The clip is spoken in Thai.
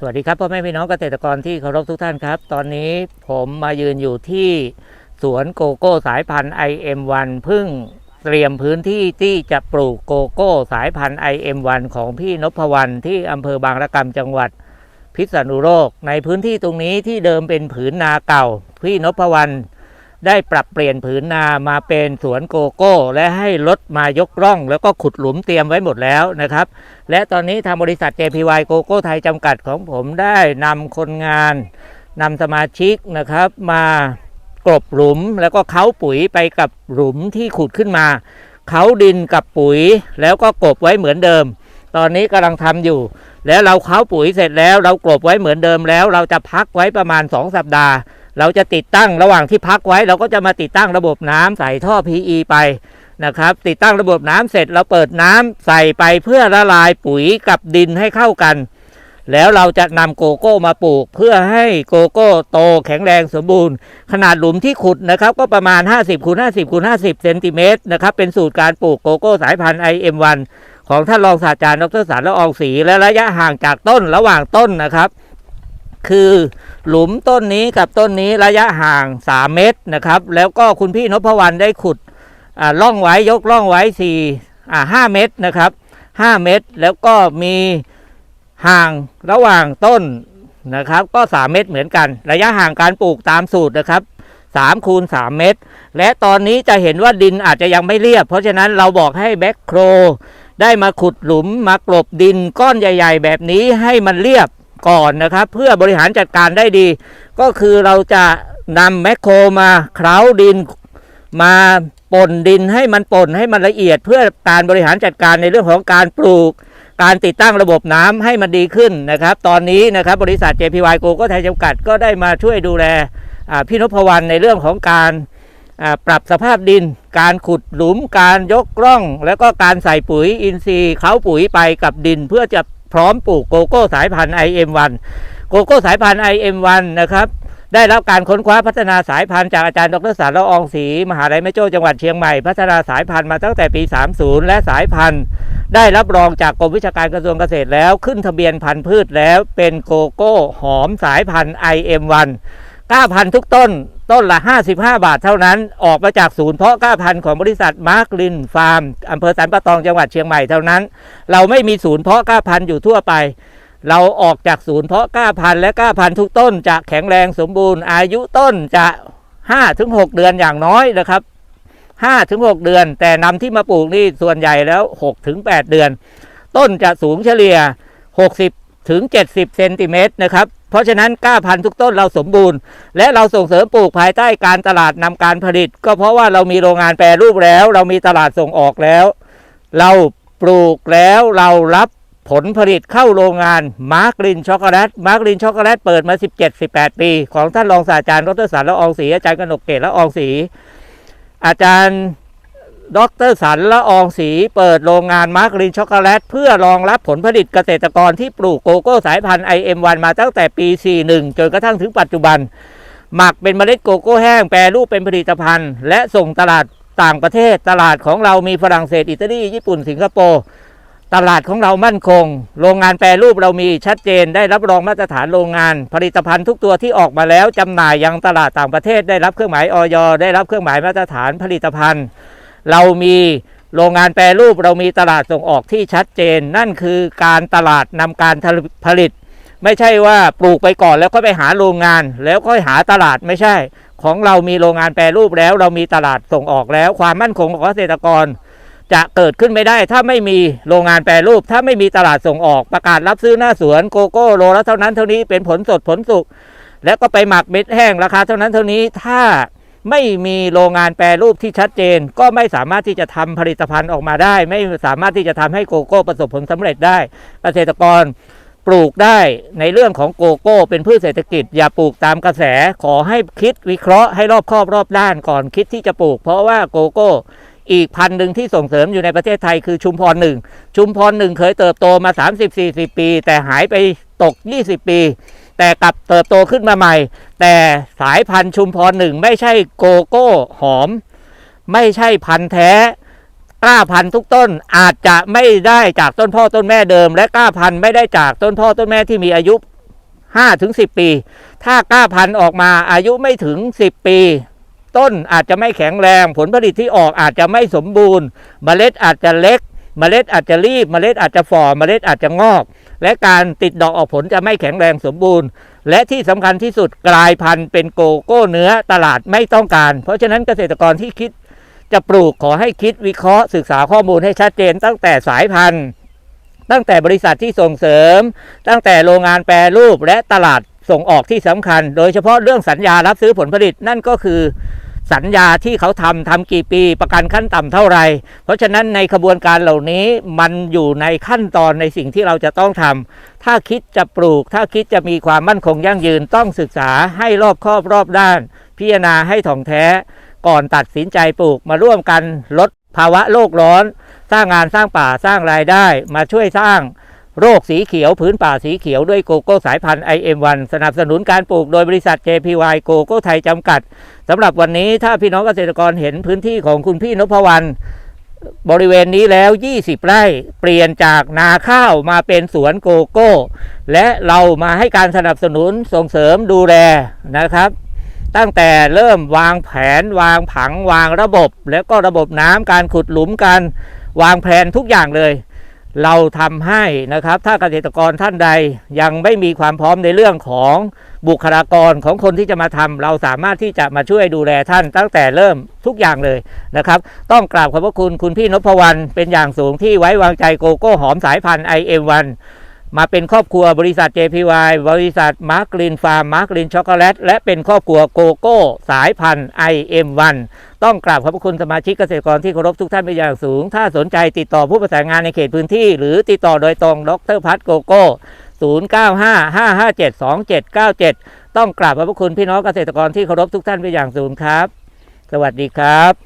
สวัสดีครับพ่อแม่พี่น้องเกษตรกรที่เคารพทุกท่านครับ ตอนนี้ผมมายืนอยู่ที่สวนโกโก้สายพันธุ์ IM1 พึ่งเตรียมพื้นที่ที่จะปลูกโกโก้สายพันธุ์ IM1 ของพี่นพวรรณที่อำเภอบางระกำจังหวัด พิษณุโลกในพื้นที่ตรงนี้ที่เดิมเป็นผืนนาเก่า พี่นพวรรณ ได้ปรับเปลี่ยนผืนนามาเป็นสวนโกโก้ และให้รถมายกร่อง แล้วก็ขุดหลุมเตรียมไว้หมดแล้วนะครับ และตอนนี้ทางบริษัท JPY โกโก้ไทยจำกัดของผมได้นำคนงานนำสมาชิกนะครับมากลบหลุมแล้วก็เค้าปุ๋ยไปกับหลุมที่ขุดขึ้นมาเค้าดินกับปุ๋ยแล้วก็กบไว้เหมือนเดิม ตอนนี้กำลังทำอยู่ แล้วเราเค้าปุ๋ยเสร็จแล้ว เรากลบไว้เหมือนเดิมแล้ว เราจะพักไว้ประมาณ 2 สัปดาห์ เราจะติดตั้งระหว่างที่พักไว้ เราก็จะมาติดตั้งระบบน้ำใส่ท่อ PE ไปนะครับ ติดตั้งระบบน้ำเสร็จเราเปิดน้ำใส่ไปเพื่อละลายปุ๋ยกับดินให้เข้ากัน แล้วเราจะนำโกโก้มาปลูก เพื่อให้โกโก้โตแข็งแรงสมบูรณ์ ขนาดหลุมที่ขุดนะครับ ก็ประมาณ 50คูณ50คูณ50เซนติเมตรนะครับเป็นสูตรการปลูกโกโก้สายพันธุ์ IM1 ของท่านรองศาสตราจารย์ดรสารละอองศรีและระยะห่างจากต้นระหว่างต้นนะครับ คือหลุมต้นนี้กับต้นนี้ระยะห่าง 3 เมตรนะครับ แล้วก็คุณพี่นพวรรณได้ขุดอ่าล่องไว้ยกล่องไว้สี่อ่าห้าเมตรนะครับห้าเมตรแล้วก็มีห่างระหว่างต้นนะครับ ก็สามเมตรเหมือนกัน ระยะห่างการปลูกตามสูตรนะครับสามคูณสามเมตร และตอนนี้จะเห็นว่าดินอาจจะยังไม่เรียบ เพราะฉะนั้นเราบอกให้แบ็คโครได้มาขุดหลุมมากลบดินก้อนใหญ่ ๆ แบบนี้ให้มันเรียบ ก่อนนะครับ เพื่อบริหารจัดการได้ดี ก็คือเราจะนำแมคโครมาเคล้าดินมาป่นดินให้มันป่นให้มันละเอียด เพื่อการบริหารจัดการในเรื่องของการปลูก การติดตั้งระบบน้ำให้มันดีขึ้นนะครับ ตอนนี้นะครับบริษัท JPY โกก็ไทยจำกัดก็ได้มาช่วยดูแลพี่นพวรรณในเรื่องของการปรับสภาพดิน การขุดหลุม การยกร่อง แล้วก็การใส่ปุ๋ยอินทรีย์เขาปุ๋ยไปกับดิน เพื่อจะ พร้อมปลูกโกโก้สายพันธุ์ IM1 โกโก้สายพันธุ์ IM1 นะครับได้รับการค้นคว้าพัฒนาสายพันธุ์จากอาจารย์ดรสารละอองศรีมหาลัยแม่โจ้จังหวัดเชียงใหม่ พัฒนาสายพันธุ์มาตั้งแต่ปี 30 และสายพันธุ์ ได้รับรองจากกรมวิชาการกระทรวงเกษตรแล้ว ขึ้นทะเบียนพันธุ์พืชแล้วเป็นโกโก้หอมสายพันธุ์ IM1 กล้าพันธุ์ทุกต้น ต้นละ 55 บาทเท่านั้น ออกมาจากศูนย์เพาะกล้าพันธ์ของบริษัทมาร์กลินฟาร์มอำเภอสันปะตองจังหวัดเชียงใหม่เท่านั้น เราไม่มีศูนย์เพาะกล้าพันธ์อยู่ทั่วไป เราออกจากศูนย์เพาะกล้าพันธ์และกล้าพันธุ์ทุกต้น จะแข็งแรงสมบูรณ์ อายุต้นจะ5ถึง6เดือนอย่างน้อยนะครับ5ถึง6เดือน แต่นำที่มาปลูกนี่ส่วนใหญ่แล้ว6ถึง8เดือน ต้นจะสูงเฉลี่ย 60ถึง 70 เซนติเมตรนะครับ เพราะฉะนั้นกล้าพันธุ์ทุกต้นเราสมบูรณ์ และเราส่งเสริมปลูกภายใต้การตลาดนำการผลิต ก็เพราะว่าเรามีโรงงานแปรรูปแล้ว เรามีตลาดส่งออกแล้ว เราปลูกแล้วเรารับผลผลิตเข้าโรงงานมาร์กลินช็อกโกแลตมาร์กลินช็อกโกแลตเปิดมา 17-18 ปี ของท่านรองศาสตราจารย์ดรสารละอองศรีอาจารย์กนกเกตละอองศรีอาจารย์ ดรสันละอองศรีเปิดโรงงานมาร์กลินช็อกโกแลต เพื่อรองรับผลผลิตเกษตรกรที่ปลูกโกโก้สายพันธุ์ IM1 มาตั้งแต่ปี 41 จนกระทั่งถึงปัจจุบัน หมักเป็นเมล็ดโกโก้แห้งแปรรูปเป็นผลิตภัณฑ์ และส่งตลาดต่างประเทศ ตลาดของเรามีฝรั่งเศสอิตาลีญี่ปุ่นสิงคโปร์ตลาดของเรามั่นคง โรงงานแปรรูปเรามีชัดเจนได้รับรองมาตรฐานโรงงาน ผลิตภัณฑ์ทุกตัวที่ออกมาแล้วจำหน่ายยังตลาดต่างประเทศได้รับเครื่องหมายออยได้รับเครื่องหมายมาตรฐานผลิตภัณฑ์ เรามีโรงงานแปรรูปเรามีตลาดส่งออกที่ชัดเจน นั่นคือการตลาดนำการผลิต ไม่ใช่ว่าปลูกไปก่อนแล้วก็ไปหาโรงงาน แล้วค่อยหาตลาดไม่ใช่ ของเรามีโรงงานแปรรูปแล้ว เรามีตลาดส่งออกแล้ว ความมั่นคงของเกษตรกร จะเกิดขึ้นไม่ได้ ถ้าไม่มีโรงงานแปรรูป ถ้าไม่มีตลาดส่งออกประกาศรับซื้อหน้าสวนโกโก้โลละเท่านั้นเท่านี้เป็นผลสดผลสุกแล้วก็ไปหมักเม็ดแห้งราคาเท่านั้นเท่านี้ถ้า ไม่มีโรงงานแปรรูปที่ชัดเจน ก็ไม่สามารถที่จะทำผลิตภัณฑ์ออกมาได้ ไม่สามารถที่จะทำให้โกโก้ประสบผลสำเร็จได้ เกษตรกรปลูกได้ในเรื่องของโกโก้ เป็นพืชเศรษฐกิจ อย่าปลูกตามกระแสขอให้คิดวิเคราะห์ให้รอบคอบรอบด้านก่อนคิดที่จะปลูก เพราะว่าโกโก้อีกพันหนึ่งที่ส่งเสริมอยู่ในประเทศไทยคือชุมพรหนึ่งชุมพรหนึ่งเคยเติบโตมา 30-40 ปี แต่หายไปตก 20 ปี แต่กลับเติบโตขึ้นมาใหม่ แต่สายพันธุ์ชุมพรหนึ่งไม่ใช่โกโก้หอม ไม่ใช่พันธุ์แท้กล้าพันธุ์ทุกต้นอาจจะไม่ได้จากต้นพ่อต้นแม่เดิม และกล้าพันธุ์ไม่ได้จากต้นพ่อต้นแม่ที่มีอายุ5ถึง10 ปี ถ้ากล้าพันธุ์ออกมาอายุไม่ถึง 10 ปี ต้นอาจจะไม่แข็งแรง ผลผลิตที่ออกอาจจะไม่สมบูรณ์ เมล็ดอาจจะเล็ก เมล็ดอาจจะรีบ เมล็ดอาจจะฝ่อ เมล็ดอาจจะงอก และการติดดอกออกผลจะไม่แข็งแรงสมบูรณ์ และที่สำคัญที่สุดกลายพันธุ์เป็นโกโก้เนื้อตลาดไม่ต้องการ เพราะฉะนั้นเกษตรกรที่คิดจะปลูกขอให้คิดวิเคราะห์ศึกษาข้อมูลให้ชัดเจนตั้งแต่สายพันธุ์ ตั้งแต่บริษัทที่ส่งเสริม ตั้งแต่โรงงานแปรรูปและตลาดส่งออกที่สำคัญ โดยเฉพาะเรื่องสัญญารับซื้อผลผลิตนั่นก็คือ สัญญาที่เขาทำทำกี่ปีประกันขั้นต่ำเท่าไหร่ เพราะฉะนั้นในขบวนการเหล่านี้มันอยู่ในขั้นตอนในสิ่งที่เราจะต้องทำถ้าคิดจะปลูก ถ้าคิดจะมีความมั่นคงยั่งยืนต้องศึกษาให้รอบครอบรอบด้าน พิจารณาให้ถ่องแท้ ก่อนตัดสินใจปลูกมาร่วมกันลดภาวะโลกร้อน สร้างงานสร้างป่าสร้างรายได้ มาช่วยสร้าง โรคสีเขียวพื้นป่าสีเขียวด้วยโกโก้สายพันธุ์ IM1 สนับสนุนการปลูกโดยบริษัท JPY โกโก้ไทยจำกัดสำหรับวันนี้ถ้าพี่น้องเกษตรกรเห็นพื้นที่ของคุณพี่นพวรรณบริเวณนี้แล้ว 20 ไร่เปลี่ยนจากนาข้าวมาเป็นสวนโกโก้ และเรามาให้การสนับสนุนส่งเสริมดูแลนะครับ ตั้งแต่เริ่มวางแผนวางผังวางระบบ แล้วก็ระบบน้ำการขุดหลุมการวางแผนทุกอย่างเลย เราทำให้นะครับ ถ้าเกษตรกรท่านใดยังไม่มีความพร้อมในเรื่องของบุคลากรของคนที่จะมาทำเราสามารถที่จะมาช่วยดูแลท่านตั้งแต่เริ่มทุกอย่างเลยนะครับ ต้องกราบขอบพระคุณคุณพี่นพวรรณเป็นอย่างสูงที่ไว้วางใจโกโก้หอมสายพันธุ์ IM1 มาเป็นครอบครัวบริษัท JPY บริษัทมาร์กลินฟาร์มมาร์กลินช็อกโกแลตและเป็นครอบครัวโกโก้ สายพันธุ์ IM1 ต้องกราบขอบพระคุณสมาชิกเกษตรกรที่เคารพทุกท่านเป็นอย่างสูง ถ้าสนใจติดต่อผู้ประสานงานในเขตพื้นที่ หรือติดต่อโดยตรงดรพัฒโกโก้ 0955572797 ต้องกราบขอบพระคุณพี่น้องเกษตรกรที่เคารพทุกท่านเป็นอย่างสูงครับ สวัสดีครับ